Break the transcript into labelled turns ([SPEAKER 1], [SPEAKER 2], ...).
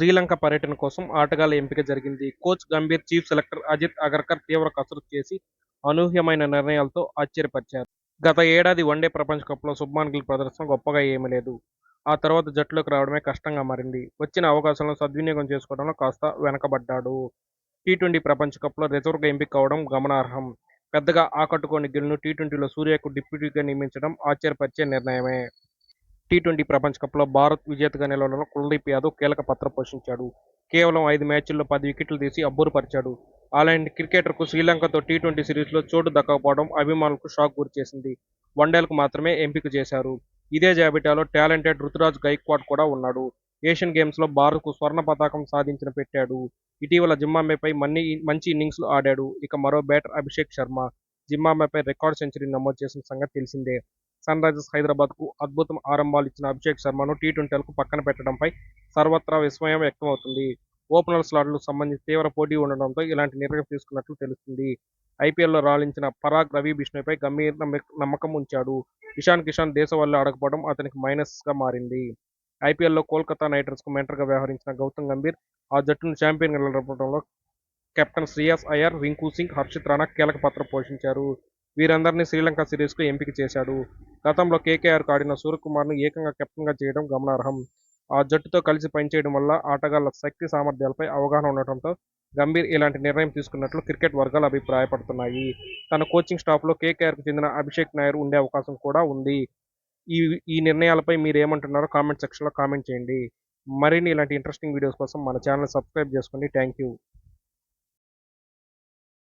[SPEAKER 1] శ్రీలంక పర్యటన కోసం ఆటగాళ్ళ ఎంపిక జరిగింది. Coach Gambhir chief selector Ajit Agarkar తీవ్ర కసరత్తు చేసి అనూహ్యమైన నిర్ణయాలతో ఆశ్చర్యపరిచారు. గత ఏడాది వన్డే ప్రపంచ కప్లో శుభ్మాన్ గిల్ ప్రదర్శన గొప్పగా ఏమీ లేదు. ఆ తర్వాత జట్టులోకి రావడమే కష్టంగా మారింది. వచ్చిన అవకాశాలను సద్వినియోగం చేసుకోవడంలో కాస్త వెనకబడ్డాడు. టీ ట్వంటీ ప్రపంచ కప్లో రిజర్వ్గా ఎంపిక అవడం గమనార్హం. పెద్దగా ఆకట్టుకోని గిల్ను టీ ట్వంటీలో సూర్యకు డిప్యూటీగా నియమించడం ఆశ్చర్యపరిచే నిర్ణయమే. టీ ట్వంటీ ప్రపంచ కప్లో భారత్ విజేతగా నిలవడంలో కుల్దీప్ యాదవ్ కీలక పాత్ర పోషించాడు. కేవలం ఐదు మ్యాచ్ల్లో పది వికెట్లు తీసి అబ్బురుపరిచాడు. అలాంటి క్రికెటర్కు శ్రీలంకతో టీ ట్వంటీ సిరీస్లో చోటు దక్కకపోవడం అభిమానులకు షాక్ గురిచేసింది వన్డేలకు మాత్రమే ఎంపిక చేశారు. ఇదే జాబితాలో టాలెంటెడ్ రుతురాజ్ గైక్వాడ్ కూడా ఉన్నాడు. ఏషియన్ గేమ్స్లో భారత్కు స్వర్ణ పతాకం సాధించిన పెట్టాడు. ఇటీవల జింబాబ్వేపై మన్ని మంచి ఇన్నింగ్స్లు ఆడాడు. ఇక మరో బ్యాటర్ అభిషేక్ శర్మ. జింబాబ్వేపై రికార్డ్ సెంచరీ నమోదు చేసిన సంగతి తెలిసిందే. సన్ రైజర్స్ హైదరాబాద్కు అద్భుతం ఆరంభాలు ఇచ్చిన అభిషేక్ శర్మను టీ ట్వంటీలకు పక్కన పెట్టడంపై సర్వత్రా విస్మయం వ్యక్తమవుతుంది. ఓపెనర్ స్లాట్లకు సంబంధించి తీవ్ర పోటీ ఉండడంతో ఇలాంటి నిర్ణయం తీసుకున్నట్లు తెలుస్తుంది. ఐపీఎల్లో రాణించిన పరాగ్ రవి బిష్ణుపై గంభీర నమ్మకం ఉంచాడు. ఇషాన్ కిషాన్ దేశవాళీ ఆడకపోవడం అతనికి మైనస్గా మారింది. ఐపీఎల్లో కోల్కతా నైట్ రైడర్స్కు మెంటర్గా వ్యవహరించిన గౌతమ్ గంభీర్ ఆ జట్టును ఛాంపియన్గా నిలబడంలో కెప్టెన్ శ్రీయాస్ అయ్యర్ రింకు సింగ్ హర్షిత్ రాణా కీలక పాత్ర పోషించారు. వీరందరినీ శ్రీలంక సిరీస్కు ఎంపిక చేశాడు. గతంలో కేకేఆర్ ఆడిన సూర్యకుమార్ను ఏకంగా కెప్టెన్గా చేయడం గమనార్హం. ఆ జట్టుతో కలిసి పనిచేయడం వల్ల ఆటగాళ్ళ శక్తి సామర్థ్యాలపై అవగాహన ఉండటంతో గంభీర్ ఇలాంటి నిర్ణయం తీసుకున్నట్లు క్రికెట్ వర్గాలు అభిప్రాయపడుతున్నాయి. తన కోచింగ్ స్టాఫ్లో కేకేఆర్కు చెందిన అభిషేక్ నాయర్ ఉండే అవకాశం కూడా ఉంది. ఈ ఈ నిర్ణయాలపై మీరు ఏమంటున్నారో కామెంట్ సెక్షన్లో కామెంట్ చేయండి. మరిన్ని ఇలాంటి ఇంట్రెస్టింగ్ వీడియోస్ కోసం మన ఛానల్ సబ్స్క్రైబ్ చేసుకోండి థ్యాంక్ యూ